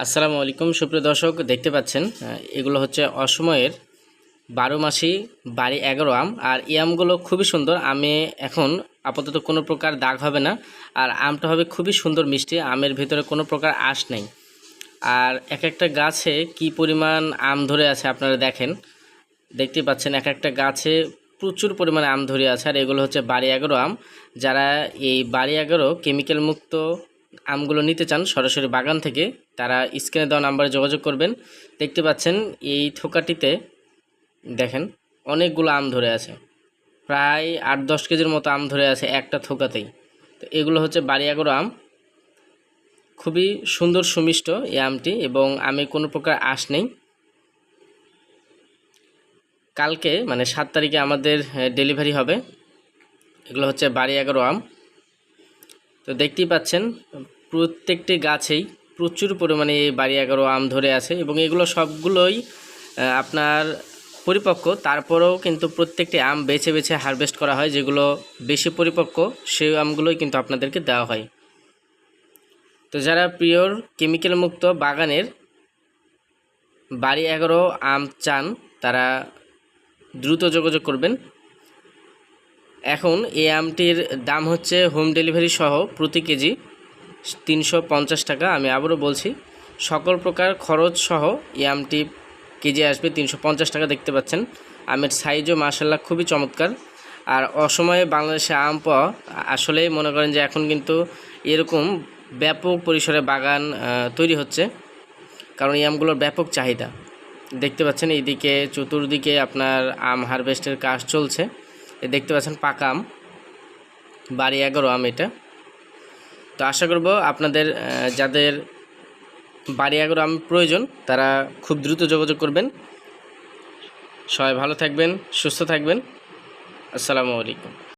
আসসালামু আলাইকুম। সুপ্রিয় দর্শক, দেখতে পাচ্ছেন এগুলো হচ্ছে অসময়ের বারো মাসি, বাড়ি এগারো আম, আর এই আমগুলো খুবই সুন্দর। আমে এখন আপাতত কোনো প্রকার দাগ হবে না, আর আমটা হবে খুবই সুন্দর মিষ্টি, আমের ভিতরে কোনো প্রকার আঁশ নেই। আর এক একটা গাছে কি পরিমাণ আম ধরে আছে আপনারা দেখেন। দেখতে পাচ্ছেন, এক একটা গাছে প্রচুর পরিমাণে আম ধরে আছে, আর এগুলো হচ্ছে বাড়ি এগারো আম। যারা এই বাড়ি এগারো কেমিক্যাল মুক্ত আমগুলো নিতে চান, সরাসরি বাগান থেকে, তারা স্ক্রিনে দেওয়া নাম্বারে যোগাযোগ করবেন। দেখতে পাচ্ছেন, এই থোকাটিতে দেখেন, অনেকগুলো আম ধরে আছে। প্রায় আট দশ কেজির মতো আম ধরে আছে একটা থোকাতেই। তো এগুলো হচ্ছে বাড়ি এগারো আম। খুবই সুন্দর সুমিষ্ট এই আমটি এবং আমি কোনো প্রকার আঁশ নেই। কালকে মানে সাত তারিখে আমাদের ডেলিভারি হবে। এগুলো হচ্ছে বাড়ি এগারো আম। তো দেখতেই পাচ্ছেন, প্রত্যেকটি গাছেই প্রচুর পরিমাণে বাড়ি এগারো আম ধরে আছে এবং এগুলো সবগুলোই আপনার পরিপক্ক। তারপরেও কিন্তু প্রত্যেকটি আম বেছে বেছে হারভেস্ট করা হয়, যেগুলো বেশি পরিপক্ক, সেই আমগুলোই কিন্তু আপনাদেরকে দেওয়া হয়। তো যারা পিওর কেমিক্যাল মুক্ত বাগানের বাড়ি এগারো আম চান, তারা দ্রুত যোগাযোগ করবেন। এখন এই আমটির দাম হচ্ছে হোম ডেলিভারি সহ প্রতি কেজি তিনশো পঞ্চাশ টাকা। আমি আবারও বলছি, সকল প্রকার খরচ সহ এই আমটি কেজি আসবে তিনশো পঞ্চাশ টাকা দেখতে পাচ্ছেন। আমের সাইজও মাসাল্লাহ খুবই চমৎকার। আর অসময়ে বাংলাদেশে আম পাওয়া, আসলেই মনে করেন যে এখন কিন্তু এরকম ব্যাপক পরিসরে বাগান তৈরি হচ্ছে। কারণ এই আমগুলোর ব্যাপক চাহিদা। দেখতে পাচ্ছেন, এইদিকে চতুর্দিকে আপনার আম হারভেস্টের কাজ চলছে। দেখতে পাচ্ছেন পাকা আম। বাড়ি এগারো আম এটা। তো আশা করব আপনাদের যাদের বাড়ি এগারো আম প্রয়োজন, তারা খুব দ্রুত যোগাযোগ করবেন। সবাই ভালো থাকবেন, সুস্থ থাকবেন। আসসালামু আলাইকুম।